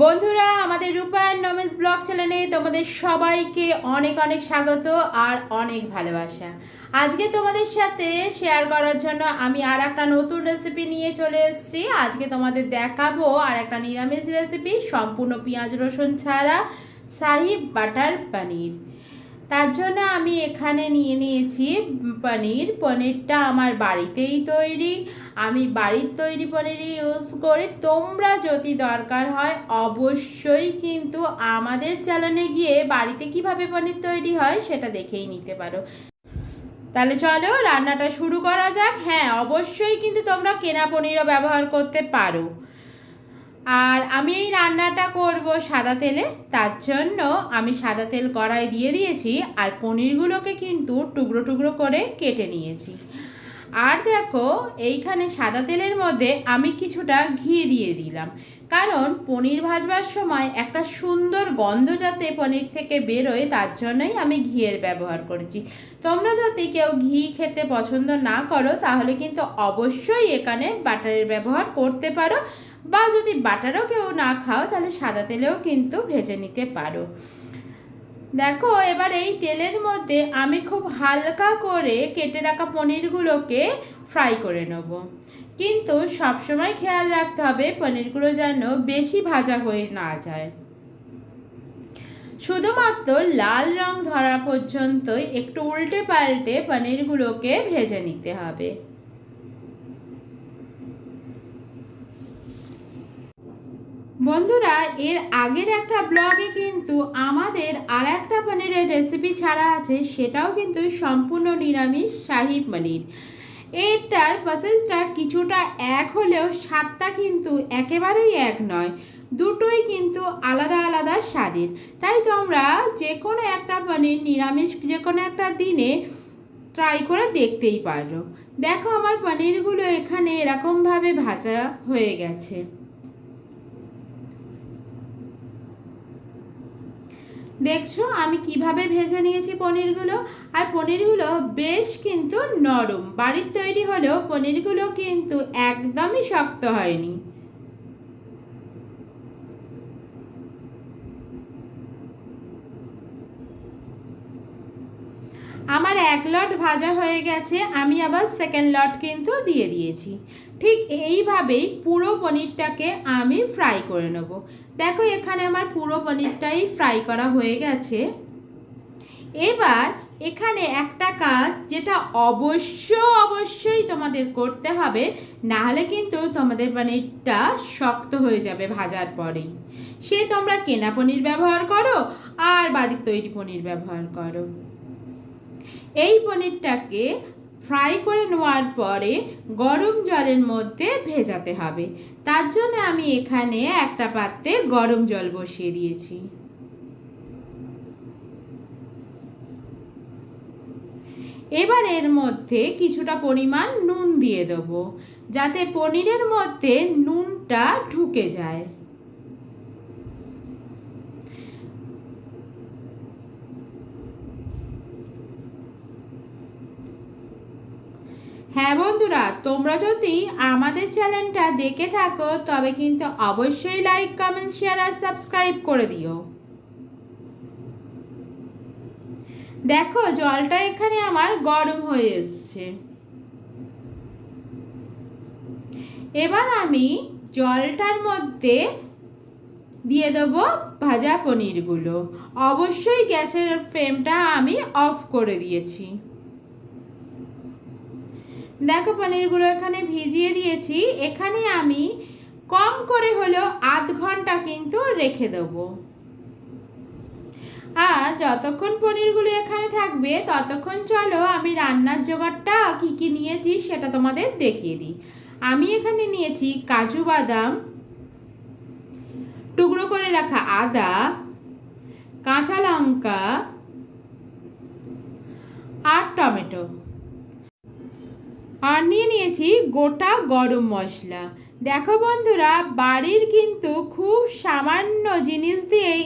বন্ধুরা, আমাদের রূপায়ণ নমেন্স ব্লগ চ্যানেলে তোমাদের সবাইকে অনেক অনেক স্বাগত আর অনেক ভালোবাসা। আজকে তোমাদের সাথে শেয়ার করার জন্য আমি আর একটা নতুন রেসিপি নিয়ে চলে এসেছি। আজকে তোমাদের দেখাবো আর একটা নিরামিষ রেসিপি সম্পূর্ণ পেঁয়াজ রসুন ছাড়া, শাহি বাটার পনির। তার জন্য আমি এখানে নিয়ে নিয়েছি পনির। পনিরটা আমার বাড়িতেই তৈরি। আমি বাড়ির তৈরি পনিরই ইউজ করি। তোমরা যদি দরকার হয় অবশ্যই কিন্তু আমাদের চ্যানেলে গিয়ে বাড়িতে কীভাবে পনির তৈরি হয় সেটা দেখেই নিতে পারো। তাহলে চলো রান্নাটা শুরু করা যাক। হ্যাঁ অবশ্যই কিন্তু তোমরা কেনা পনিরও ব্যবহার করতে পারো। আর আমি এই রান্নাটা করব সাদা তেলে। তার জন্য আমি সাদা তেল কড়াই দিয়ে দিয়েছি আর পনিরগুলোকে কিন্তু টুকরো টুকরো করে কেটে নিয়েছি। আর দেখো, এইখানে সাদা তেলের মধ্যে আমি কিছুটা ঘি দিয়ে দিলাম। কারণ পনির ভাজবার সময় একটা সুন্দর গন্ধ যাতে পনির থেকে বেরোয়, তার জন্যই আমি ঘিয়ের ব্যবহার করেছি। তোমরা যদি কেউ ঘি খেতে পছন্দ না করো, তাহলে কিন্তু অবশ্যই এখানে বাটারের ব্যবহার করতে পারো। বা যদি বাটারও কেউ না খাও, তাহলে সাদা তেলেও কিন্তু ভেজে নিতে পারো। দেখো, এবার এই তেলের মধ্যে আমি খুব হালকা করে কেটে রাখা পনিরগুলোকে ফ্রাই করে নেব। কিন্তু সবসময় খেয়াল রাখতে হবে, পনিরগুলো যেন বেশি ভাজা হয়ে না যায়। শুধুমাত্র লাল রং ধরা পর্যন্তই একটু উল্টে পাল্টে পনিরগুলোকে ভেজে নিতে হবে। বন্ধুরা, এর আগের একটা ব্লগে কিন্তু আমাদের আর একটা পনিরের রেসিপি ছাড়া আছে, সেটাও কিন্তু সম্পূর্ণ নিরামিষ শাহি পনির। এটার প্রসেসটা কিছুটা এক হলেও স্বাদটা কিন্তু একেবারেই এক নয়, দুটোই কিন্তু আলাদা আলাদা স্বাদের। তাই তোমরা যে কোনো একটা পনির নিরামিষ যে কোনো একটা দিনে ট্রাই করে দেখতেই পারো। দেখো আমার পনিরগুলো এখানে এরকমভাবে ভাজা হয়ে গেছে। দেখছ, আমি কীভাবে ভেজে নিয়েছি পনিরগুলো? আর পনিরগুলো বেশ কিন্তু নরম। বাড়ির তৈরি হলেও পনিরগুলো কিন্তু একদমই শক্ত হয়নি। আমার এক লট ভাজা হয়ে গেছে, আমি আবার সেকেন্ড লট কিন্তু দিয়ে দিয়েছি। ঠিক এইভাবেই পুরো পনিরটাকে আমি ফ্রাই করে নেব। দেখো, এখানে আমার পুরো পনিরটাই ফ্রাই করা হয়ে গেছে। এবার এখানে একটা কাজ যেটা অবশ্য, অবশ্যই তোমাদের করতে হবে না হলে কিন্তু তোমাদের পনিরটা শক্ত হয়ে যাবে ভাজার পরেই। সে তোমরা কেনা পনির ব্যবহার করো আর বাড়ির তৈরি পনির ব্যবহার করো। এই পনিরটাকে ফ্রাই করে নেওয়ার পরে গরম জলের মধ্যে ভেজাতে হবে। তার জন্য আমি এখানে একটা পাত্রে গরম জল বসিয়ে দিয়েছি। এবার এর মধ্যে কিছুটা পরিমাণ নুন দিয়ে দেবো, যাতে পনিরের মধ্যে নুনটা ঢুকে যায় হ্যাঁ বন্ধুরা তোমরা যদি আমাদের চ্যানেলটা দেখে থাকো, তবে কিন্তু অবশ্যই লাইক কমেন্ট শেয়ার আর সাবস্ক্রাইব করে দিও। দেখো, জলটা এখানে আমার গরম হয়ে এসছে। এবার আমি জলটার মধ্যে দিয়ে দেবো ভাজা পনিরগুলো। অবশ্যই গ্যাসের ফ্লেমটা আমি অফ করে দিয়েছি। দেখো পনিরগুলো এখানে ভিজিয়ে দিয়েছি। এখানে আমি কম করে হলেও আধ ঘণ্টা কিন্তু রেখে দেবো। আর যতক্ষণ পনিরগুলো এখানে থাকবে, ততক্ষণ চলো আমি রান্নার জোগাড়টা কী কী নিয়েছি সেটা তোমাদের দেখিয়ে দিই। আমি এখানে নিয়েছি কাজু বাদাম, টুকরো করে রাখা আদা, কাঁচা লঙ্কা আর টমেটো। আর নিয়ে নিয়েছি গোটা গরম মশলা। দেখো বন্ধুরা, বাড়ির কিন্তু খুব সামান্য জিনিস দিয়েই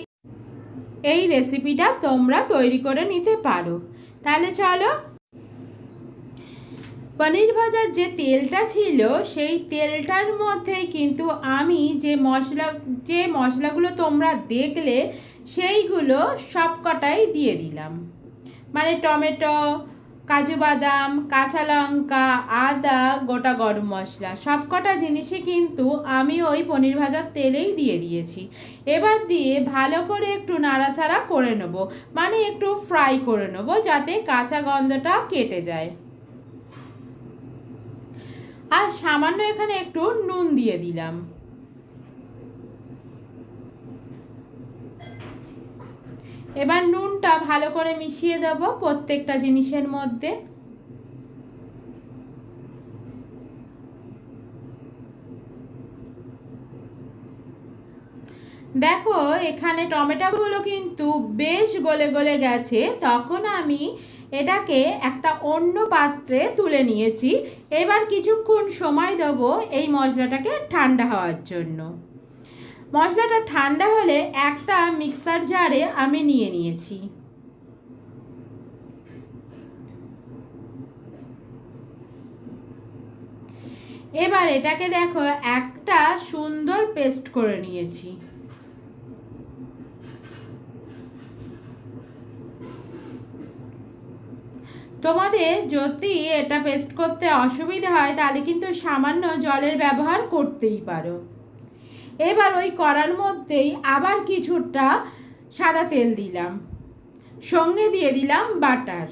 এই রেসিপিটা তোমরা তৈরি করে নিতে পারো। তাহলে চলো, পনির ভাজার যে তেলটা ছিল, সেই তেলটার মধ্যে কিন্তু আমি যে মশলা, যে মশলাগুলো তোমরা দেখলে, সেইগুলো সবকটাই দিয়ে দিলাম। মানে টমেটো কাজু বাদাম, কাঁচা লঙ্কা, আদা, গোটা গরম মশলা, সবকটা জিনিসই কিন্তু আমি ওই পনির ভাজার তেলেই দিয়ে দিয়েছি। এবার দিয়ে ভালো করে একটু নাড়াচাড়া করে নেব মানে একটু ফ্রাই করে নেব যাতে কাঁচা গন্ধটা কেটে যায়। আর সামান্য এখানে একটু নুন দিয়ে দিলাম। এবার নুনটা ভালো করে মিশিয়ে দেব প্রত্যেকটা জিনিসের মধ্যে। দেখো, এখানে টমেটোগুলো কিন্তু বেশ গলে গলে গেছে। তখন আমি এটাকে একটা অন্য পাত্রে তুলে নিয়েছি। এবার কিছুক্ষণ সময় দেব এই মশলাটাকে ঠান্ডা হওয়ার জন্য। মশলাটা ঠান্ডা হলে একটা মিক্সার জারে আমি নিয়ে নিয়েছি। এবার এটাকে দেখো, একটা সুন্দর পেস্ট করে নিয়েছি। তোমাদের যদি এটা পেস্ট করতে অসুবিধা হয়, তাহলে কিন্তু সামান্য জলের ব্যবহার করতেই পারো। এবার ওই কড়ার মধ্যেই আবার কিছুটা সাদা তেল দিলাম। সঙ্গে দিয়ে দিলাম বাটার।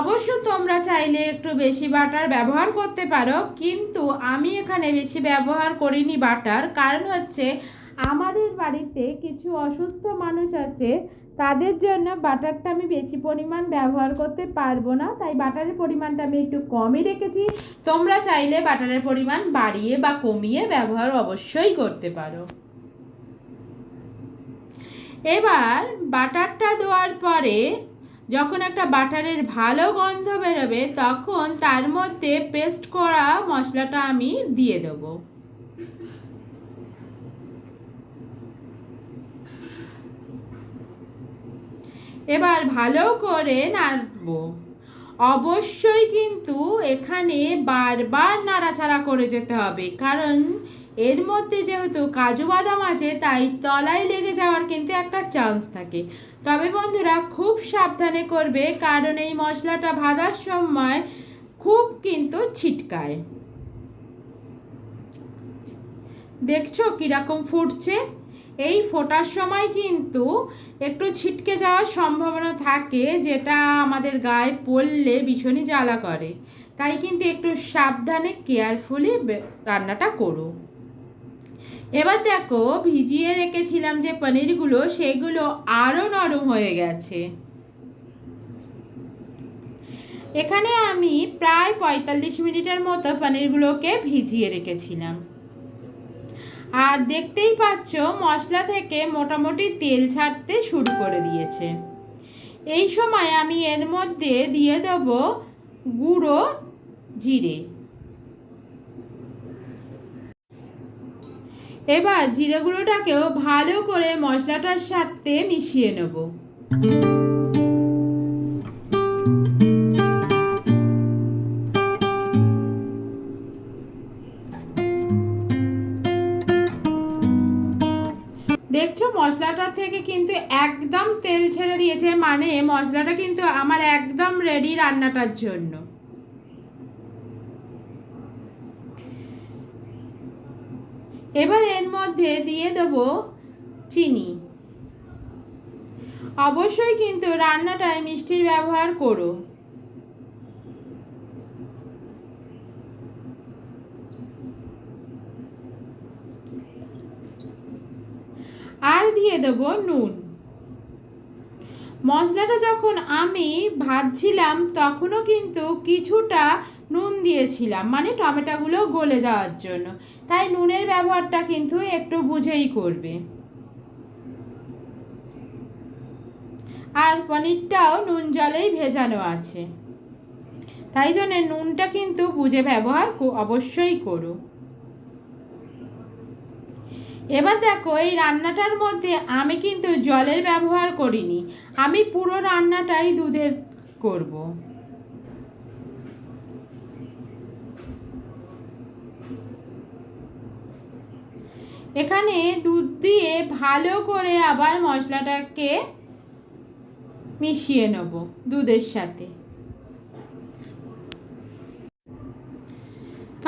অবশ্য তোমরা চাইলে একটু বেশি বাটার ব্যবহার করতে পারো, কিন্তু আমি এখানে বেশি ব্যবহার করিনি বাটার। কারণ হচ্ছে, আমাদের বাড়িতে কিছু অসুস্থ মানুষ আছে তাদের জন্য বাটারটা আমি বেশি পরিমাণ ব্যবহার করতে পারব না, তাই বাটারের পরিমাণটা আমি একটু কমই রেখেছি। তোমরা চাইলে বাটারের পরিমাণ বাড়িয়ে বা কমিয়ে ব্যবহার অবশ্যই করতে পারো। এবার বাটারটা দেওয়ার পরে যখন একটা বাটারের ভালো গন্ধ বেরোবে, তখন তার মধ্যে পেস্ট করা মশলাটা আমি দিয়ে দেবো। এবার ভালো করে নাড়বো। অবশ্যই কিন্তু এখানে বারবার নাড়াচাড়া করে যেতে হবে। কারণ এর মধ্যে যেহেতু কাজু বাদাম আছে, তাই তলায় লেগে যাওয়ার কিন্তু একটা চান্স থাকে। তবে বন্ধুরা, খুব সাবধানে করবে, কারণ এই মশলাটা ভাজার সময় খুব কিন্তু ছিটকায়। দেখছ কীরকম ফুটছে? এই ফোটার সময় কিন্তু একটু ছিটকে যাওয়ার সম্ভাবনা থাকে, যেটা আমাদের গায়ে পড়লে ভীষণই জ্বালা করে। তাই কিন্তু একটু সাবধানে, কেয়ারফুলি রান্নাটা করো। এবার দেখো, ভিজিয়ে রেখেছিলাম যে পনিরগুলো, সেগুলো আরও নরম হয়ে গেছে। এখানে আমি প্রায় পঁয়তাল্লিশ মিনিটের মতো পনিরগুলোকে ভিজিয়ে রেখেছিলাম। আর দেখতেই পাচ্ছ মশলা থেকে মোটামুটি তেল ছাড়তে শুরু করে দিয়েছে। এই সময় আমি এর মধ্যে দিয়ে দেব গুঁড়ো, জিরে। এবার জিরে গুঁড়োটাকেও ভালো করে মশলাটার সাথে মিশিয়ে নেব। দেখছ, মশলাটা থেকে কিন্তু একদম তেল ছেড়ে দিয়েছে মানে মশলাটা কিন্তু আমার একদম রেডি রান্নাটার জন্য। এবার এর মধ্যে দিয়ে দেব চিনি। অবশ্যই কিন্তু রান্নাটায় মিষ্টির ব্যবহার করো। আর দিয়ে দেবো নুন। মশলাটা যখন আমি ভাজছিলাম, তখনও কিন্তু কিছুটা নুন দিয়েছিলাম মানে টমেটোগুলো গলে যাওয়ার জন্য। তাই নুনের ব্যবহারটা কিন্তু একটু বুঝেই করবে। আর পনিরটাও নুন জলেই ভেজানো আছে। তাই জন্য নুনটা কিন্তু বুঝে ব্যবহার অবশ্যই করো। এবার দেখো এই রান্নাটার মধ্যে আমি কিন্তু জলের ব্যবহার করিনি আমি পুরো রান্নাটাই দুধের করব। এখানে দুধ দিয়ে ভালো করে আবার মশলাটাকে মিশিয়ে নেব দুধের সাথে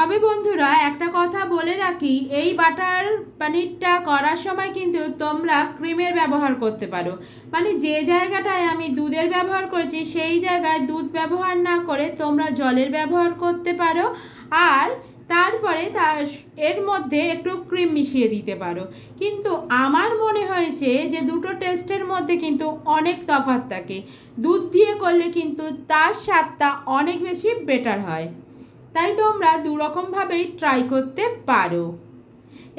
তবে বন্ধুরা, একটা কথা বলে রাখি, এই বাটার পানিরটা করার সময় কিন্তু তোমরা ক্রিমের ব্যবহার করতে পারো। মানে যে জায়গাটায় আমি দুধের ব্যবহার করেছি, সেই জায়গায় দুধ ব্যবহার না করে তোমরা জলের ব্যবহার করতে পারো আর তারপরে তার এর মধ্যে একটু ক্রিম মিশিয়ে দিতে পারো। কিন্তু আমার মনে হয়েছে যে দুটো টেস্টের মধ্যে কিন্তু অনেক তফাৎ থাকে। দুধ দিয়ে করলে কিন্তু তার স্বাদটা অনেক বেশি বেটার হয়। তাই তোমরা দুরকমভাবেই ট্রাই করতে পারো।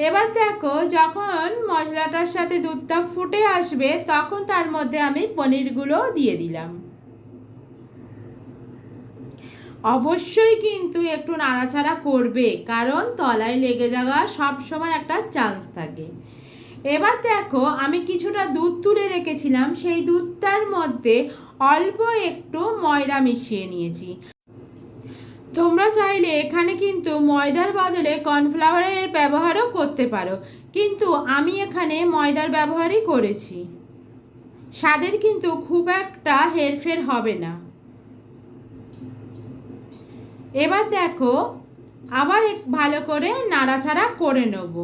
এবার দেখো, যখন মশলাটার সাথে দুধটা ফুটে আসবে, তখন তার মধ্যে আমি পনিরগুলো দিয়ে দিলাম। অবশ্যই কিন্তু একটু নাড়াচাড়া করবে, কারণ তলায় লেগে যাওয়া সব সময় একটা চান্স থাকে। এবার দেখো, আমি কিছুটা দুধ তুলে রেখেছিলাম, সেই দুধটার মধ্যে অল্প একটু ময়দা মিশিয়ে নিয়েছি। তোমরা চাইলে এখানে কিন্তু ময়দার বদলে কর্নফ্লাওয়ারের ব্যবহারও করতে পারো। কিন্তু আমি এখানে ময়দার ব্যবহারই করেছি। স্বাদের কিন্তু খুব একটা হেরফের হবে না। এবার দেখো, আবার এক ভালো করে নাড়াচাড়া করে নেব।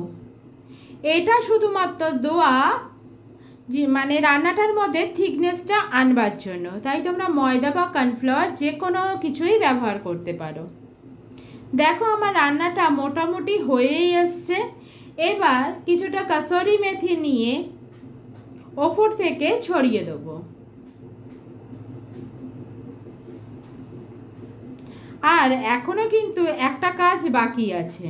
এটা শুধুমাত্র দোয়া যে মানে রান্নাটার মধ্যে থিকনেসটা আনবার জন্য। তাই তোমরা ময়দা বা কর্নফ্লাওয়ার যে কোনো কিছুই ব্যবহার করতে পারো। দেখো আমার রান্নাটা মোটামুটি হয়েই এসছে। এবার কিছুটা কাসরি মেথি নিয়ে ওপর থেকে ছড়িয়ে দেবো। আর এখনও কিন্তু একটা কাজ বাকি আছে।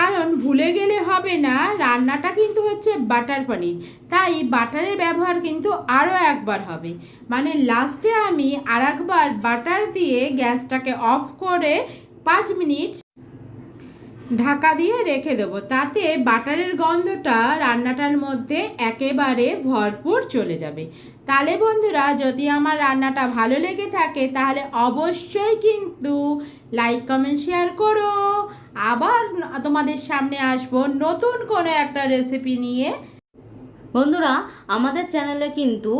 কারণ ভুলে গেলে হবে না, রান্নাটা কিন্তু হচ্ছে বাটার পনির। তাই বাটারের ব্যবহার কিন্তু আরও একবার হবে। মানে লাস্টে আমি আর একবার বাটার দিয়ে গ্যাসটাকে অফ করে পাঁচ মিনিট ঢাকা দিয়ে রেখে দেবো। তাতে বাটারের গন্ধটা রান্নাটার মধ্যে একেবারে ভরপুর চলে যাবে। তাহলে বন্ধুরা, যদি আমার রান্নাটা ভালো লেগে থাকে, তাহলে অবশ্যই কিন্তু লাইক, কমেন্ট, শেয়ার করো। আবার তোমাদের সামনে আসব নতুন কোনো একটা রেসিপি নিয়ে। বন্ধুরা, আমাদের চ্যানেলে কিন্তু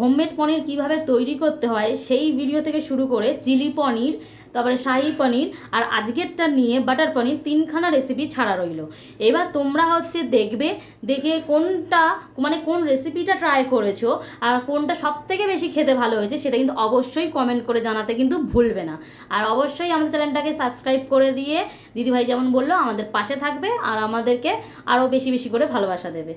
হোমমেড পনির কীভাবে তৈরি করতে হয়, সেই ভিডিও থেকে শুরু করে চিলি পনির তারপরে শাহি পনির আর আজকেরটা নিয়ে বাটার পনির তিনখানা রেসিপি ছাড়া রইল। এবার তোমরা হচ্ছে দেখবে, দেখে কোনটা মানে কোন রেসিপিটা ট্রাই করেছ আর কোনটা সব থেকে বেশি খেতে ভালো হয়েছে সেটা কিন্তু অবশ্যই কমেন্ট করে জানাতে কিন্তু ভুলবে না। আর অবশ্যই আমাদের চ্যানেলটাকে সাবস্ক্রাইব করে দিয়ে দিদিভাই যেমন বলল, আমাদের পাশে থাকবে আর আমাদেরকে আরও বেশি বেশি করে ভালোবাসা দেবে।